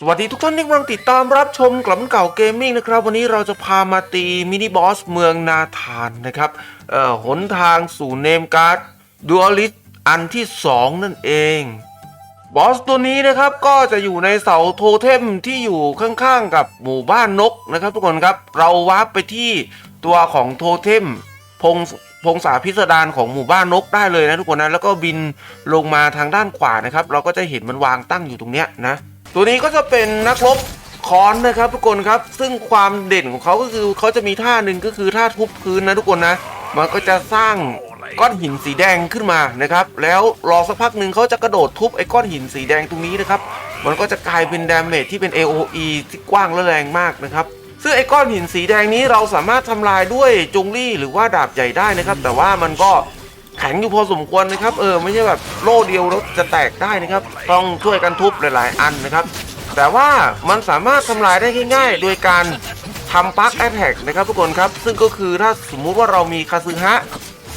สวัสดีทุกท่านที่กำลังติดตามรับชมกลับมเก่าเกมมิ่งนะครับ วันนี้เราจะพามาตีมินิบอสเมืองนาธานนะครับเอ่อหนทางสู่เนมการ์ดดูอลิสอันที่ 2 นั่นเอง บอสตัวนี้นะครับก็จะอยู่ในเสาโทเทมที่อยู่ข้างๆกับหมู่บ้านนกนะครับ ทุกคนครับเราวาร์ปไปที่ตัวของโทเทมพงพงศาพิสดารของหมู่บ้านนกได้เลยนะทุกคนนะแล้วก็บินลงมาทางด้านขวานะครับ เราก็จะเห็นมันวางตั้งอยู่ตรงเนี้ยนะ ตัวนี้ก็จะเป็นนักรบค้อนนะครับทุกคนครับ ซึ่งความเด่นของเขาก็คือเขาจะมีท่าหนึ่งก็คือท่าทุบพื้นนะทุกคนนะ มันก็จะสร้างก้อนหินสีแดงขึ้นมานะครับ แล้วรอสักพักหนึ่งเขาจะกระโดดทุบไอ้ก้อนหินสีแดงตรงนี้นะครับ มันก็จะกลายเป็นดาเมจที่เป็น AOE ที่กว้างและแรงมากนะครับซึ่งไอ้ก้อนหินสีแดงนี้เราสามารถทำลายด้วยจงลี่หรือว่าดาบใหญ่ได้นะครับ แต่ว่ามันก็ แข็งอยู่พอสมควรนะครับ เออไม่ใช่แบบโล่เดียวแล้วจะแตกได้นะครับ ต้องช่วยกันทุบหลาย ๆ อันนะครับ แต่ว่ามันสามารถทำลายได้ง่าย ๆ โดยการทำปักแอทแทกนะครับทุกคนครับ ซึ่งก็คือถ้าสมมุติว่าเรามีคาซึฮะ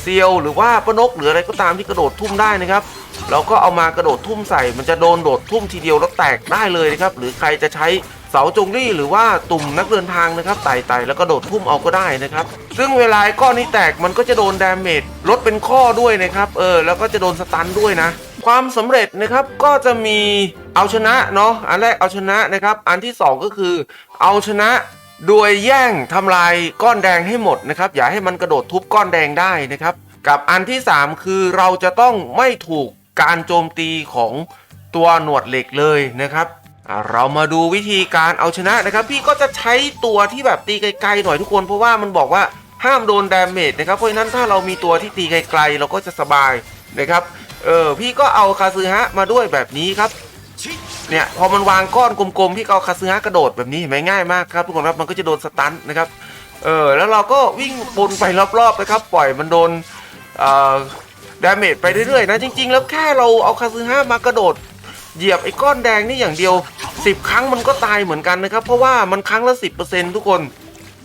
เซียวหรือว่าปนกหรืออะไรก็ตามที่กระโดดทุ่มได้นะครับ เราก็เอามากระโดดทุ่มใส่ มันจะโดนโดดทุ่มทีเดียวแล้วแตกได้เลยนะครับ หรือใครจะใช้ เสาจงรี่หรือว่าตุ่มนักเดินทางนะครับไต่ๆแล้วก็โดดทุ่มเอาก็ได้นะครับ ซึ่งเวลาก้อนนี้แตกมันก็จะโดนดาเมจลดเป็นข้อด้วยนะครับเออแล้วก็จะโดนสตันด้วยนะ ความสำเร็จนะครับก็จะมีเอาชนะเนาะอันแรกเอาชนะนะครับ อันที่สองก็คือ เอาชนะโดยแย่งทำลายก้อนแดงให้หมดนะครับอย่าให้มันกระโดดทุบก้อนแดงได้นะครับ กับอันที่ 3 คือเราจะต้องไม่ถูกการโจมตีของตัวหนวดเหล็กเลยนะครับ เรามาดูวิธีการเอาชนะนะครับ พี่ก็จะใช้ตัวที่แบบตีไกลๆหน่อยทุกคน เพราะว่ามันบอกว่าห้ามโดนดาเมจนะครับเพราะฉะนั้นถ้าเรามีตัวที่ตีไกลๆเราก็จะสบายนะครับเออพี่ก็เอาคาซึฮะมาด้วยแบบนี้ครับเนี่ยพอมันวางก้อนกลมๆพี่ก็เอาคาซึฮะกระโดดแบบนี้เห็นไหมง่ายมากครับทุกคนครับมันก็จะโดนสตันนะครับเออแล้วเราก็วิ่งบนไปรอบๆนะครับ ปล่อยมันโดนเออดาเมจไปเรื่อยๆนะจริง ๆ แล้วแค่เราเอาคาซึฮะมากระโดดเหยียบไอ้ก้อนแดงนี่อย่างเดียว 10 ครั้งมันก็ตายเหมือนกันนะครับ เพราะว่ามันครั้งละ 10%ทุกคน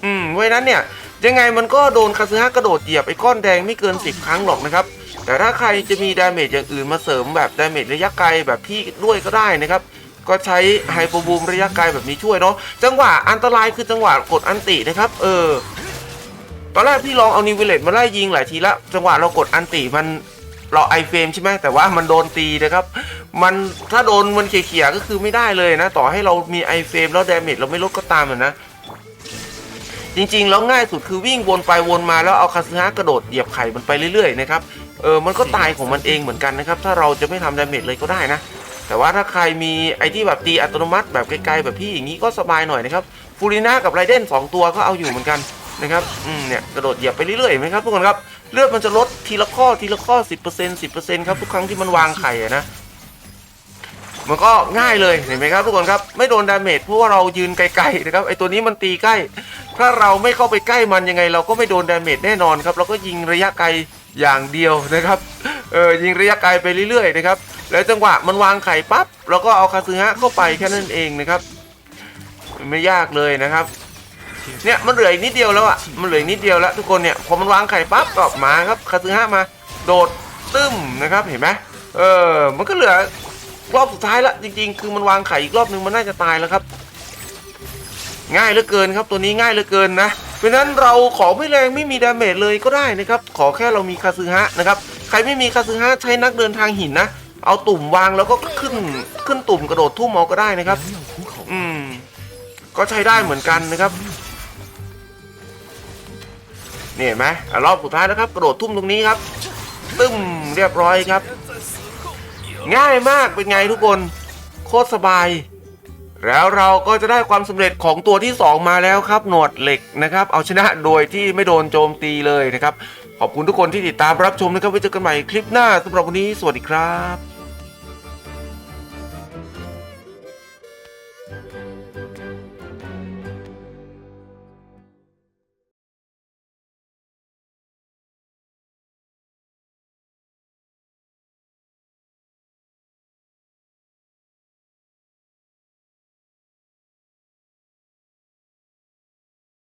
อืมเพราะนั้นเนี่ย ยังไงมันก็โดนคาซึฮะกระโดดเหยียบไอ้ก้อนแดงไม่เกิน 10 ครั้งหรอกนะครับ แต่ถ้าใครจะมีดาเมจอย่างอื่นมาเสริมแบบดาเมจระยะไกลแบบพี่ด้วยก็ได้นะครับก็ใช้ไฮโปรบูมระยะไกลแบบนี้ช่วยเนาะจังหวะอันตรายคือจังหวะกดอันตินะครับ เออตอนแรกพี่ลองเอานิวเวเลตมาไล่ยิงหลายทีละจังหวะเรากดอันติมัน เราไอเฟรมใช่ไหมแต่ว่ามันโดนตีนะครับ มันถ้าโดนมันเขี่ยๆก็คือไม่ได้เลยนะ ต่อให้เรามีไอเฟรมแล้วดาเมจเราไม่ลดก็ตามอะนะจริงๆ แล้วง่ายสุดคือวิ่งวนไปวนมาแล้วเอาคาซึฮะกระโดดเหยียบไข่มันไปเรื่อยๆนะครับเออมันก็ตายของมันเองเหมือนกันนะครับ ถ้าเราจะไม่ทำดาเมจเลยก็ได้นะ แต่ว่าถ้าใครมีไอที่แบบตีอัตโนมัติแบบไกลๆแบบพี่อย่างนี้ก็สบายหน่อยนะครับฟูริน่ากับไรเดนสองตัวก็เอาอยู่เหมือนกันนะครับอืมเนี่ยกระโดดเหยียบไปเรื่อยๆไหมครับทุกคนครับ เลือดมันจะลดทีละข้อทีละข้อ 10% 10%ครับทุกครั้งที่มันวางไข่นะ มันก็ง่ายเลยเห็นไหมครับทุกคนครับ ไม่โดนดาเมจเพราะว่าเรายืนไกลๆนะครับไอตัวนี้มันตีใกล้ ถ้าเราไม่เข้าไปใกล้มันยังไง เราก็ไม่โดนดาเมจแน่นอนครับเราก็ยิงระยะไกลอย่างเดียวนะครับเออยิงระยะไกลไปเรื่อยๆนะครับแล้วจังหวะมันวางไข่ปั๊บเราก็เอาคาซึฮะเข้าไปแค่นั้นเองนะครับ ไม่ยากเลยนะครับ เนี่ยมันเหลืออีกนิดเดียวแล้วอะมันเหลืออีกนิดเดียวแล้วทุกคนเนี่ยพอมันวางไข่ปั๊บก็มาครับคาซึฮะมาโดดตึ้มนะครับเห็นไหมเออมันก็เหลือรอบสุดท้ายละจริง ๆ คือมันวางไข่อีกรอบนึงมันน่าจะตายแล้วครับ ง่ายเหลือเกินครับตัวนี้ง่ายเหลือเกินนะเพราะฉะนั้นเราขอไม่แรงไม่มีดาเมจเลยก็ได้นะครับ ขอแค่เรามีคาซึฮะนะครับใครไม่มีคาซึฮะใช้นักเดินทางหินนะเอาตุ่มวางแล้วก็ขึ้นขึ้นตุ่มกระโดดทุ่มเอาก็ได้นะครับ อืมก็ใช้ได้เหมือนกันนะครับ นี่เห็นไหมรอบสุดท้ายแล้วครับ กระโดดทุ่มตรงนี้ครับ ตึ้มเรียบร้อยครับ ง่ายมากเป็นไงทุกคน โคตรสบาย แล้วเราก็จะได้ความสำเร็จของตัวที่ 2 มาแล้วครับ หนวดเหล็กนะครับ เอาชนะโดยที่ไม่โดนโจมตีเลยนะครับ ขอบคุณทุกคนที่ติดตามรับชมนะครับไว้เจอกันใหม่คลิปหน้าสำหรับวันนี้สวัสดีครับ